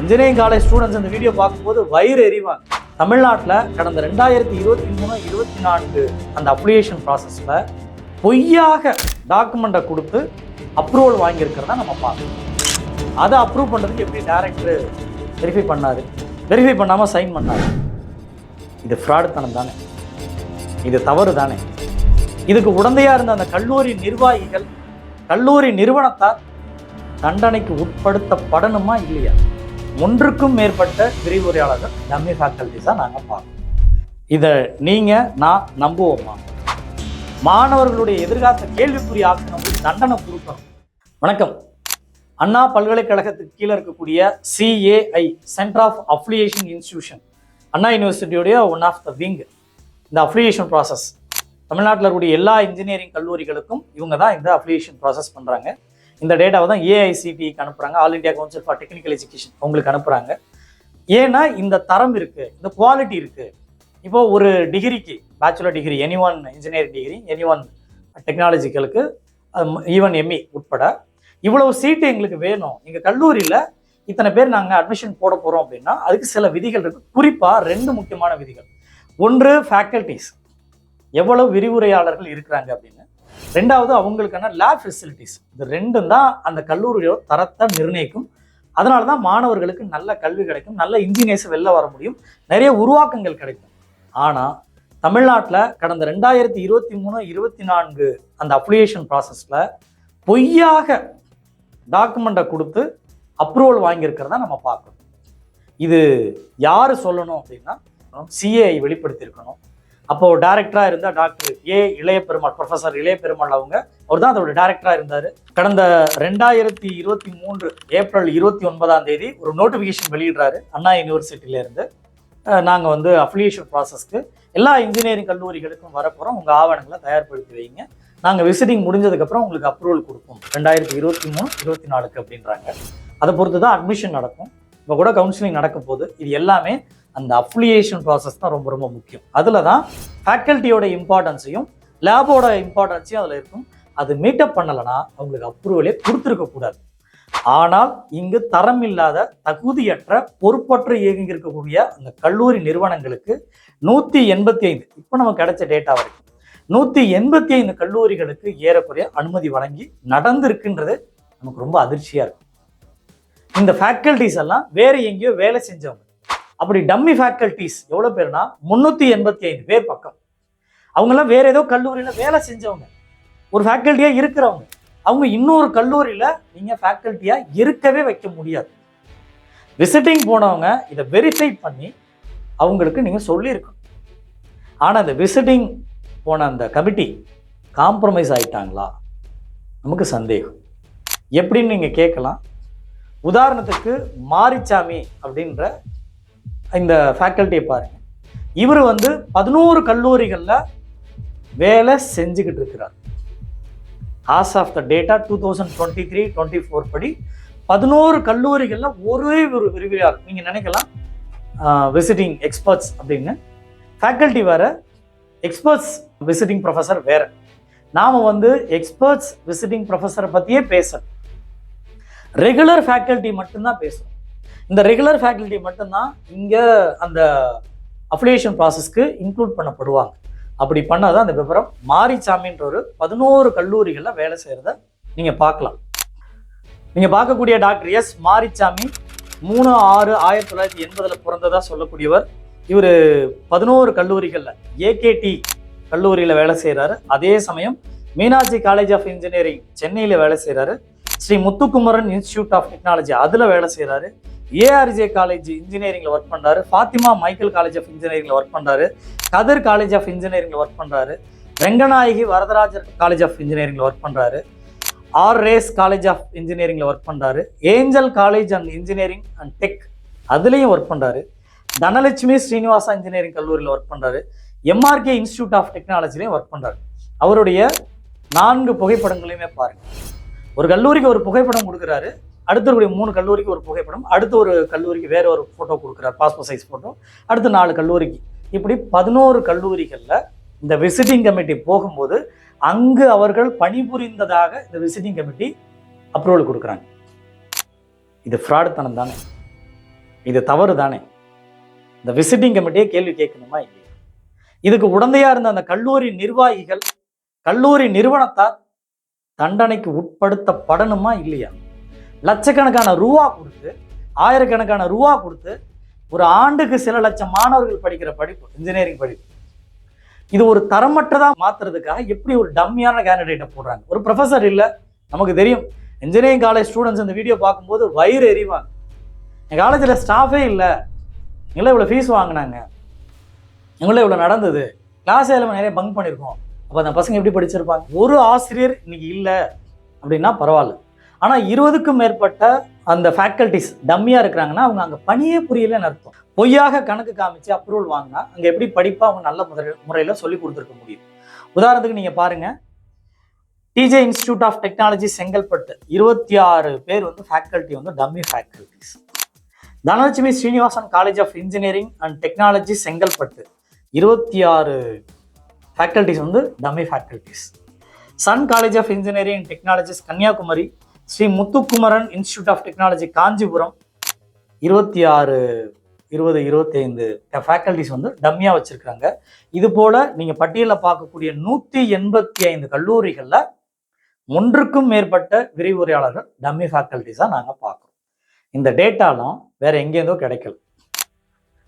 Engineering college students இந்த video பார்க்கும்போது வயிறு எறிவாங்க தமிழ்நாட்டில் கடந்த ரெண்டாயிரத்தி இருபத்தி மூணு இருபத்தி நான்கு அந்த அப்ளிகேஷன் ப்ராசஸில் பொய்யாக டாக்குமெண்ட்டை கொடுத்து அப்ரூவல் வாங்கியிருக்கிறத நம்ம பார்க்கணும் அதை அப்ரூவ் பண்ணுறதுக்கு எப்படி டேரக்டர் வெரிஃபை பண்ணார்? வெரிஃபை பண்ணாமல் சைன் பண்ணாரு? இது ஃப்ராடுத்தனம் தானே? இது தவறு தானே? இதுக்கு உடந்தையாக இருந்த அந்த கல்லூரி நிர்வாகிகள் கல்லூரி நிறுவனத்தால் தண்டனைக்கு உட்படுத்தப்படணுமா இல்லையா? ஒன்றுக்கும் மேற்பட்ட விரிவுரையாளர்கள் டம்மி ஃபேக்கல்டிஸாக நாங்கள் பார்க்கணும் இதை நீங்கள் நான் நம்புவோமா? மாணவர்களுடைய எதிர்காலத்தை கேள்விக்குறி ஆக்கணும் தண்டனை கொடுக்கணும். வணக்கம். அண்ணா பல்கலைக்கழகத்துக்கு கீழே இருக்கக்கூடிய CAI centre of affiliation institution Anna யூனிவர்சிட்டியுடைய one of the wing இந்த அஃபிலியேஷன் ப்ராசஸ் தமிழ்நாட்டில் இருக்கக்கூடிய எல்லா இன்ஜினியரிங் கல்லூரிகளுக்கும் இவங்க தான் இந்த அஃபிலியேஷன் ப்ராசஸ் பண்ணுறாங்க இந்த டேட்டாவை தான் ஏஐசிபிக்கு அனுப்புகிறாங்க all India council for technical education உங்களுக்கு அனுப்புகிறாங்க ஏன்னா இந்த தரம் இருக்குது இந்த குவாலிட்டி இருக்குது இப்போ ஒரு டிகிரிக்கு bachelor degree any one engineering degree any one டெக்னாலஜிக்கலுக்கு even ME உட்பட இவ்வளவு சீட்டு எங்களுக்கு வேணும். எங்கள் கல்லூரியில் இத்தனை பேர் நாங்கள் அட்மிஷன் போட போகிறோம் அப்படின்னா அதுக்கு சில விதிகள் இருக்குது குறிப்பாக ரெண்டு முக்கியமான விதிகள். ஒன்று ஃபேக்கல்டிஸ் எவ்வளவு விரிவுரையாளர்கள் இருக்கிறாங்க அப்படின்னு. ரெண்டாவது அவங்களுக்கான லேப் ஃபெசிலிட்டிஸ் இது ரெண்டும் தான் அந்த கல்லூரியோட தரத்தை நிர்ணயிக்கும். அதனால தான் மாணவர்களுக்கு நல்ல கல்வி கிடைக்கும் நல்ல இன்ஜினியர்ஸ் வெளில வர முடியும். நிறைய உருவாக்கங்கள் கிடைக்கும். ஆனால் தமிழ்நாட்டில் கடந்த ரெண்டாயிரத்தி இருபத்தி மூணு இருபத்தி நான்கு அந்த அப்ளிகேஷன் ப்ராசஸில் பொய்யாக டாக்குமெண்ட்டை கொடுத்து அப்ரூவல் வாங்கியிருக்கிறத நம்ம பார்க்கணும். இது யார் சொல்லணும் அப்படின்னா சிஏஐ வெளிப்படுத்தியிருக்கணும். அப்போ டேரக்டராக இருந்த டாக்டர் ஏ இளைய பெருமாள் ப்ரொஃபசர் இளைய பெருமாள் அவங்க அவர் தான் அதோட டேரக்டராக இருந்தார். கடந்த ரெண்டாயிரத்தி இருபத்தி மூன்று ஏப்ரல் இருபத்தி ஒன்பதாம் தேதி ஒரு நோட்டிஃபிகேஷன் வெளியிடுறாரு அண்ணா யூனிவர்சிட்டியிலேருந்து நாங்கள் வந்து அஃபிலியேஷன் ப்ராசஸ்க்கு எல்லா இன்ஜினியரிங் கல்லூரிகளுக்கும் வரப்போகிறோம் உங்கள் ஆவணங்களை தயார்படுத்தி வைங்க. நாங்கள் விசிட்டிங் முடிஞ்சதுக்கப்புறம் உங்களுக்கு அப்ரூவல் கொடுப்போம். ரெண்டாயிரத்தி இருபத்தி மூணு இருபத்தி நாலுக்கு அப்படின்றாங்க. அதை பொறுத்து தான் அட்மிஷன் நடக்கும். இப்போ கூட கவுன்சிலிங் நடக்க போகுது. இது எல்லாமே அந்த அஃப்ளியேஷன் ப்ராசஸ் தான் ரொம்ப ரொம்ப முக்கியம். அதில் தான் ஃபேக்கல்ட்டியோட இம்பார்ட்டன்ஸையும் லேபோட இம்பார்ட்டன்ஸையும் அதில் இருக்கும். அது மீட்டப் பண்ணலைன்னா அவங்களுக்கு அப்ரூவலே கொடுத்துருக்கக்கூடாது ஆனால் இங்கு தரம் இல்லாத தகுதியற்ற பொறுப்பற்று இயங்கி இருக்கக்கூடிய அந்த கல்லூரி நிறுவனங்களுக்கு நூற்றி எண்பத்தி ஐந்து இப்போ நமக்கு கிடைச்ச டேட்டா வரைக்கும் நூற்றி எண்பத்தி ஐந்து கல்லூரிகளுக்கு ஏறக்குறைய அனுமதி வழங்கி நடந்திருக்குன்றது நமக்கு ரொம்ப அதிர்ச்சியாக இருக்கும். இந்த ஃபேக்கல்டிஸ் எல்லாம் வேறு எங்கேயோ வேலை செஞ்சவங்க அப்படி டம்மி ஃபேக்கல்டிஸ் எவ்வளோ பேர்னா முந்நூற்றி எண்பத்தி ஐந்து பேர் பக்கம். அவங்கெல்லாம் வேறு ஏதோ கல்லூரியில் வேலை செஞ்சவங்க. ஒரு ஃபேக்கல்ட்டியாக இருக்கிறவங்க. அவங்க இன்னொரு கல்லூரியில் நீங்கள் ஃபேக்கல்ட்டியாக இருக்கவே வைக்க முடியாது. விசிட்டிங் போனவங்க இதை வெரிஃபை பண்ணி அவங்களுக்கு நீங்கள் சொல்லியிருக்கணும். ஆனால் அந்த விசிட்டிங் போன அந்த கமிட்டி காம்ப்ரமைஸ் ஆகிட்டாங்களா நமக்கு சந்தேகம். எப்படின்னு நீங்கள் கேட்கலாம். உதாரணத்துக்கு மாரிச்சாமி அப்படின்ற இந்த ஃபேக்கல்ட்டியை பாருங்கள் இவர் வந்து பதினோரு கல்லூரிகளில் வேலை செஞ்சுக்கிட்டு இருக்கிறார். As of the data two thousand twenty three twenty four படி பதினோரு கல்லூரிகளில் ஒரே ஒரு விரிவியார் நீங்கள் நினைக்கலாம் விசிட்டிங் எக்ஸ்பர்ட்ஸ் அப்படின்னு. ஃபேக்கல்ட்டி வேறு எக்ஸ்பர்ட்ஸ் விசிட்டிங் ப்ரொஃபஸர் வேறு. நாம் வந்து எக்ஸ்பர்ட்ஸ் விசிட்டிங் ப்ரொஃபஸரை பற்றியே பேசணும். ரெகுலர் ஃபேக்கல்ட்டி மட்டும்தான் பேசுகிறோம் இந்த ரெகுலர் ஃபேக்கல்ட்டி மட்டும்தான் இங்கே அந்த அஃபிலியேஷன் ப்ராசஸ்க்கு இன்க்ளூட் பண்ணப்படுவாங்க. அப்படி பண்ணால் தான் அந்த விவரம் மாரிச்சாமின்ற ஒரு பதினோரு கல்லூரிகளில் வேலை செய்கிறத நீங்கள் பார்க்கலாம். நீங்கள் பார்க்கக்கூடிய டாக்டர் எஸ் மாரிச்சாமி மூணு ஆறு ஆயிரத்தி தொள்ளாயிரத்தி எண்பதில் பிறந்ததாக சொல்லக்கூடியவர். இவர் பதினோரு கல்லூரிகளில் ஏகேடி கல்லூரியில் வேலை செய்கிறாரு அதே சமயம் மீனாட்சி காலேஜ் ஆஃப் இன்ஜினியரிங் சென்னையில் வேலை செய்கிறாரு Sri Muthukumaran institute of technology அதில் வேலை செய்கிறாரு ஏஆர்ஜே காலேஜ் இன்ஜினியரிங்கில் ஒர்க் பண்ணுறாரு ஃபாத்திமா மைக்கேல் காலேஜ் ஆஃப் இன்ஜினியரிங்கில் ஒர்க் பண்ணுறாரு கதிர் காலேஜ் ஆஃப் இன்ஜினியரிங்கில் ஒர்க் பண்ணுறாரு ரெங்கநாயகி வரதராஜர் காலேஜ் ஆஃப் இன்ஜினியரிங்கில் ஒர்க் பண்ணுறாரு ஆர் ரேஸ் காலேஜ் ஆஃப் இன்ஜினியரிங்கில் ஒர்க் பண்ணுறாரு angel college and engineering and tech அதுலேயும் ஒர்க் பண்ணுறாரு தனலட்சுமி ஸ்ரீனிவாசா இன்ஜினியரிங் கல்லூரியில் ஒர்க் பண்ணுறாரு எம்ஆர்கே இன்ஸ்டியூட் ஆஃப் டெக்னாலஜிலையும் ஒர்க் பண்ணுறாரு அவருடைய நான்கு புகைப்படங்களையுமே பாருங்க. ஒரு கல்லூரிக்கு ஒரு புகைப்படம் கொடுக்குறாரு. அடுத்த இருக்கக்கூடிய மூணு கல்லூரிக்கு ஒரு புகைப்படம் அடுத்த ஒரு கல்லூரிக்கு வேற ஒரு ஃபோட்டோ கொடுக்குறார் பாஸ்போர்ட் சைஸ் ஃபோட்டோ அடுத்த நாலு கல்லூரிக்கு. இப்படி பதினோரு கல்லூரிகளில் இந்த விசிட்டிங் கமிட்டி போகும்போது அங்கு அவர்கள் பணிபுரிந்ததாக இந்த விசிட்டிங் கமிட்டி அப்ரூவல் கொடுக்குறாங்க. இது ஃப்ராடுத்தனம் தானே? இது தவறு தானே? இந்த விசிட்டிங் கமிட்டியே கேள்வி கேட்கணுமா இல்லையா? இதுக்கு உடந்தையாக இருந்த அந்த கல்லூரி நிர்வாகிகள் கல்லூரி நிறுவனத்தால் தண்டனைக்கு உட்படுத்தப்படணுமா இல்லையா? லட்சக்கணக்கான ரூபா கொடுத்து ஆயிரக்கணக்கான ரூபா கொடுத்து ஒரு ஆண்டுக்கு சில லட்சம் மாணவர்கள் படிக்கிற படிப்பு இன்ஜினியரிங் படிப்பு. இது ஒரு தரமற்றதா மாத்துறதுக்காக எப்படி ஒரு டம்மியான கேண்டிடேட்டை போடுறாங்க? ஒரு ப்ரொஃபசர் இல்லை நமக்கு தெரியும். இன்ஜினியரிங் காலேஜ் ஸ்டூடெண்ட்ஸ் இந்த வீடியோ பார்க்கும்போது வயிறு எறிவாங்க என் காலேஜில் ஸ்டாஃபே இல்லை. எங்களை இவ்வளோ ஃபீஸ் வாங்கினாங்க. எங்களை இவ்வளோ நடந்தது. கிளாஸ் ஏழு நிறைய பங்க் பண்ணியிருக்கோம் அப்போ அந்த பசங்க எப்படி படிச்சிருப்பாங்க? ஒரு ஆசிரியர் இன்னைக்கு இல்லை. அப்படின்னா பரவாயில்ல. ஆனால் இருபதுக்கும் மேற்பட்ட அந்த ஃபேக்கல்டிஸ் டம்மியாக இருக்கிறாங்கன்னா அவங்க அங்கே பணியே புரியலன்னு அர்த்தம். பொய்யாக கணக்கு காமிச்சு அப்ரூவல் வாங்கினா அங்கே எப்படி படிப்பாக அவங்க நல்ல முறை முறையில் சொல்லி கொடுத்துருக்க முடியும். உதாரணத்துக்கு நீங்கள் பாருங்கள் TJ institute of technology Chengalpattu. இருபத்தி ஆறு பேர் வந்து ஃபேக்கல்ட்டி வந்து dummy faculties Dhanalakshmi Srinivasan college of engineering and technology Chengalpattu. இருபத்தி ஆறு ஃபேக்கல்டிஸ் வந்து dummy faculties sun college of engineering and technologies Kanniyakumari. Sri Muthukumaran institute of technology Kanchipuram. இருபத்தி ஆறு இருபது இருபத்தைந்து ஃபேக்கல்டிஸ் வந்து டம்மியாக வச்சுருக்காங்க இது போல் நீங்கள் பட்டியலில் பார்க்கக்கூடிய நூற்றி எண்பத்தி ஐந்து கல்லூரிகளில் ஒன்றுக்கும் மேற்பட்ட விரிவுரையாளர்கள் டம்மி ஃபேக்கல்டிஸாக நாங்கள் பார்க்குறோம். இந்த டேட்டாலாம் வேற எங்கேருந்தோ கிடைக்கல.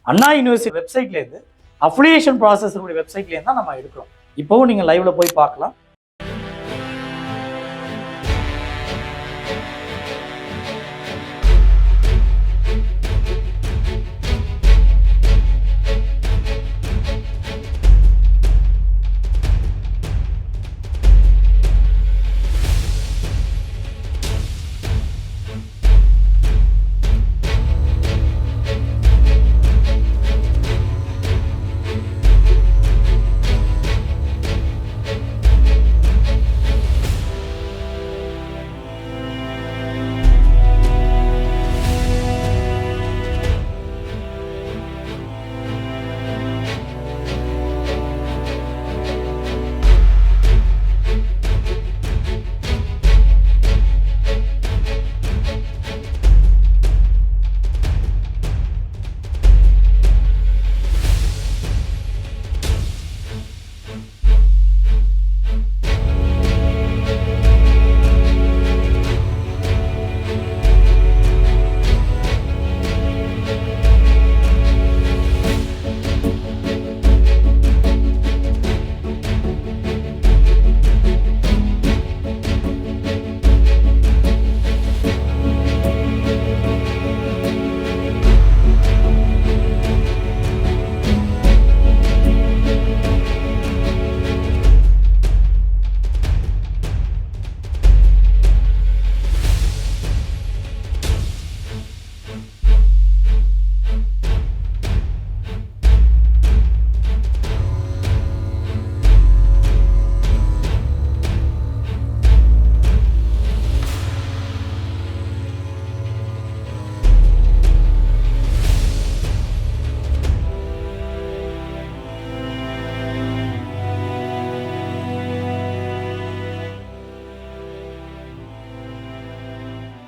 அண்ணா யூனிவர்சிட்டி வெப்சைட்லேருந்து அஃபிலியேஷன் ப்ராசஸருடைய வெப்சைட்லேருந்து தான் நம்ம எடுக்கிறோம். இப்போவும் நீங்கள் லைவில் போய் பார்க்கலாம்.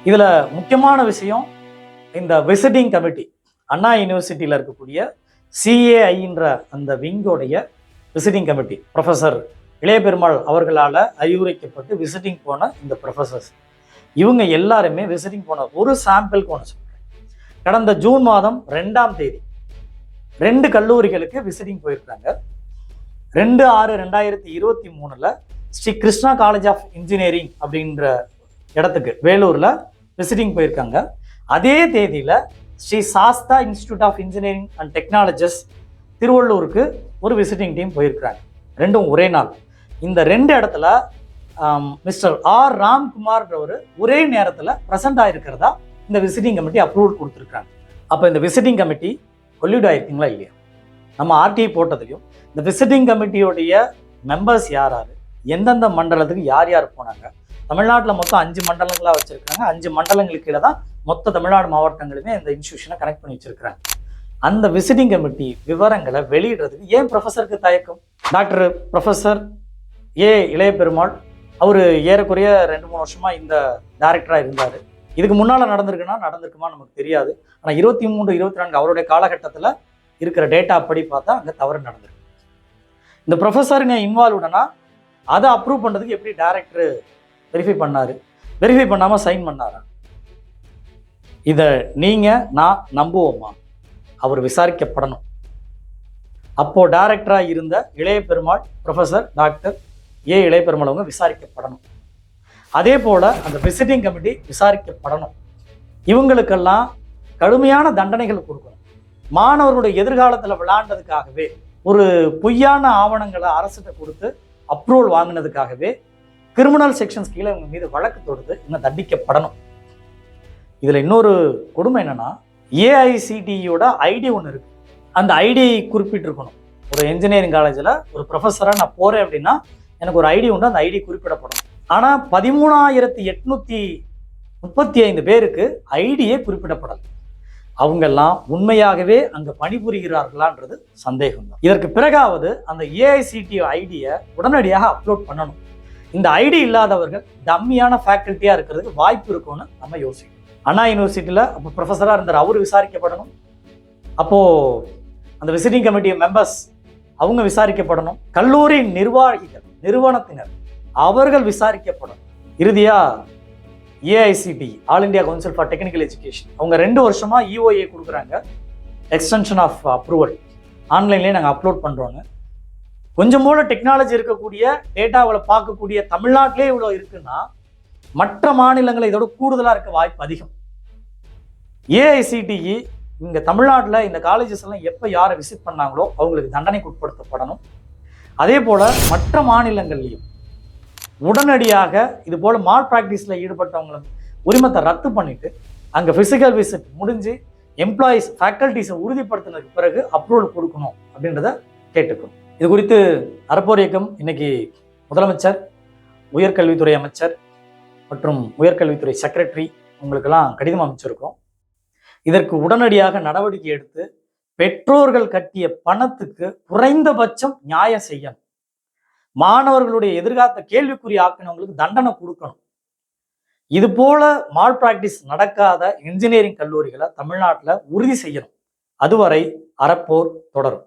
இதில் முக்கியமான விஷயம் இந்த விசிட்டிங் கமிட்டி அண்ணா யூனிவர்சிட்டியில் இருக்கக்கூடிய சிஏஐன்ற அந்த விங்கோடைய விசிட்டிங் கமிட்டி ப்ரொஃபஸர் இளைய பெருமாள் அவர்களால் அறிவுரைக்கப்பட்டு விசிட்டிங் போன இந்த ப்ரொஃபஸர்ஸ் இவங்க எல்லாருமே விசிட்டிங் போன ஒரு சாம்பிள் ஒன்று சொல்கிறேன் கடந்த ஜூன் மாதம் ரெண்டாம் தேதி ரெண்டு கல்லூரிகளுக்கு விசிட்டிங் போயிருக்காங்க. ரெண்டு ஆறு ரெண்டாயிரத்தி இருபத்தி மூணில் Sri Krishna college of engineering அப்படின்ற இடத்துக்கு வேலூரில் விசிட்டிங் போயிருக்காங்க. அதே தேதியில் Sri Sastha institute of engineering and technologies திருவள்ளூருக்கு ஒரு விசிட்டிங் டீம் போயிருக்கிறாங்க. ரெண்டும் ஒரே நாள். இந்த ரெண்டு இடத்துல மிஸ்டர் ஆர் ராம்குமார்ன்றவர் ஒரே நேரத்தில் ப்ரெசென்ட் ஆகிருக்கிறதா இந்த விசிட்டிங் கமிட்டி அப்ரூவல் கொடுத்துருக்காங்க அப்போ இந்த விசிட்டிங் கமிட்டி கொல்யூட் ஆகிருக்கீங்களா இல்லையா? நம்ம ஆர்டிஐ போட்டதுலையும் இந்த விசிட்டிங் கமிட்டியோடைய மெம்பர்ஸ் யார் யார்? எந்தெந்த மண்டலத்துக்கு யார் யார் போனாங்க? தமிழ்நாட்டில் மொத்தம் அஞ்சு மண்டலங்களாக வச்சுருக்காங்க அஞ்சு மண்டலங்களுக்கு கீழே தான் மொத்த தமிழ்நாடு மாவட்டங்களுமே இந்த இன்ஸ்டியூஷனை கனெக்ட் பண்ணி வச்சிருக்கிறாங்க. அந்த விசிட்டிங் கமிட்டி விவரங்களை வெளியிடுறதுக்கு ஏன் ப்ரொஃபஸருக்கு தயக்கம்? டாக்டர் ப்ரொஃபஸர் ஏ இளைய பெருமாள் அவர் ஏறக்குறைய ரெண்டு மூணு வருஷமாக இந்த டைரக்டராக இருந்தார். இதுக்கு முன்னால் நடந்திருக்குன்னா நடந்திருக்குமா நமக்கு தெரியாது. ஆனால் இருபத்தி மூன்று இருபத்தி நான்கு அவருடைய காலகட்டத்தில் இருக்கிற டேட்டா படி பார்த்தா அங்கே தவறு நடந்திருக்கு. இந்த ப்ரொஃபஸருங்க நீ இன்வால்வ்டனா அதை அப்ரூவ் பண்ணுறதுக்கு எப்படி டேரக்டர் வெரிஃபை பண்ணாரு. வெரிஃபை பண்ணாமல் சைன் பண்ணாரா? இதை நீங்கள் நான் நம்புவோமா? அவர் விசாரிக்கப்படணும். அப்போது டைரக்டராக இருந்த இளைய பெருமாள் ப்ரொஃபஸர் டாக்டர் ஏ இளைய பெருமாள் அவங்க விசாரிக்கப்படணும். அதே போல் அந்த விசிட்டிங் கமிட்டி விசாரிக்கப்படணும். இவங்களுக்கெல்லாம் கடுமையான தண்டனைகள் கொடுக்கணும். மாணவர்களுடைய எதிர்காலத்தில் விளாண்டதுக்காகவே ஒரு பொய்யான ஆவணங்களை அரசிட்ட கொடுத்து அப்ரூவல் வாங்கினதுக்காகவே கிரிமினல் செக்ஷன்ஸ் கீழே இவங்க மீது வழக்கு தொடுத்து இன்னும் தண்டிக்கப்படணும். இதில் இன்னொரு கொடுமை என்னென்னா ஏஐசிடியோட ஐடி ஒன்று இருக்கு. அந்த ஐடி குறிப்பிட்டிருக்கணும். ஒரு இன்ஜினியரிங் காலேஜில் ஒரு ப்ரொஃபஸராக நான் போகிறேன் அப்படின்னா எனக்கு ஒரு ஐடி உண்டு அந்த ஐடி குறிப்பிடப்படும் ஆனால் பதிமூணாயிரத்தி எட்நூற்றி முப்பத்தி ஐந்து பேருக்கு ஐடியே குறிப்பிடப்படலை. அவங்கெல்லாம் உண்மையாகவே அங்கே பணிபுரிகிறார்களான்றது சந்தேகம் தான் இதற்கு பிறகாவது அந்த ஏஐசிடி ஐடியை உடனடியாக அப்லோட் பண்ணணும். இந்த ஐடி இல்லாதவர்கள் டம்மியான ஃபேக்கல்ட்டியாக இருக்கிறதுக்கு வாய்ப்பு இருக்கும்னு நம்ம யோசிக்கணும். அண்ணா யூனிவர்சிட்டியில் அப்போ ப்ரொஃபஸராக இருந்தார் அவர் விசாரிக்கப்படணும். அப்போது அந்த விசிட்டிங் கமிட்டி மெம்பர்ஸ் அவங்க விசாரிக்கப்படணும். கல்லூரி நிர்வாகிகள் நிறுவனத்தினர் அவர்கள் விசாரிக்கப்படணும். இறுதியாக AICT all India council for technical education அவங்க ரெண்டு வருஷமாக இஓஏ கொடுக்குறாங்க. எக்ஸ்டென்ஷன் ஆஃப் அப்ரூவல் ஆன்லைன்லேயே நாங்கள் அப்லோட் பண்ணுறோங்க கொஞ்சம் போல டெக்னாலஜி இருக்கக்கூடிய டேட்டாவில் பார்க்கக்கூடிய தமிழ்நாட்டிலே இவ்வளோ இருக்குன்னா மற்ற மாநிலங்களை இதோட கூடுதலாக இருக்க வாய்ப்பு அதிகம். ஏஐசிடிஇ இங்கே தமிழ்நாட்டில் இந்த காலேஜஸ் எல்லாம் எப்போ யாரை விசிட் பண்ணாங்களோ அவங்களுக்கு தண்டனைக்கு உட்படுத்தப்படணும். அதே போல் மற்ற மாநிலங்கள்லையும் உடனடியாக இது போல் மால் ப்ராக்டிஸில் ஈடுபட்டவங்கள உரிமத்தை ரத்து பண்ணிட்டு அங்கே ஃபிசிக்கல் விசிட் முடிஞ்சு எம்ப்ளாயீஸ் ஃபேக்கல்ட்டிஸை உறுதிப்படுத்தினதுக்கு பிறகு அப்ரூவல் கொடுக்கணும் அப்படின்றத கேட்டுக்கிறோம் இது குறித்து அறப்போர் இயக்கம் இன்னைக்கு முதலமைச்சர் உயர்கல்வித்துறை அமைச்சர் மற்றும் உயர்கல்வித்துறை செக்ரட்டரி உங்களுக்கெல்லாம் கடிதம் அமைச்சிருக்கோம் இதற்கு உடனடியாக நடவடிக்கை எடுத்து பெற்றோர்கள் கட்டிய பணத்துக்கு குறைந்தபட்சம் நியாயம் செய்யணும். மாணவர்களுடைய எதிர்காலத்தை கேள்விக்குறி ஆக்கினவங்களுக்கு தண்டனை கொடுக்கணும். இது போல மால் பிராக்டிஸ் நடக்காத இன்ஜினியரிங் கல்லூரிகளை தமிழ்நாட்டில் உறுதி செய்யணும். அதுவரை அறப்போர் தொடரும்.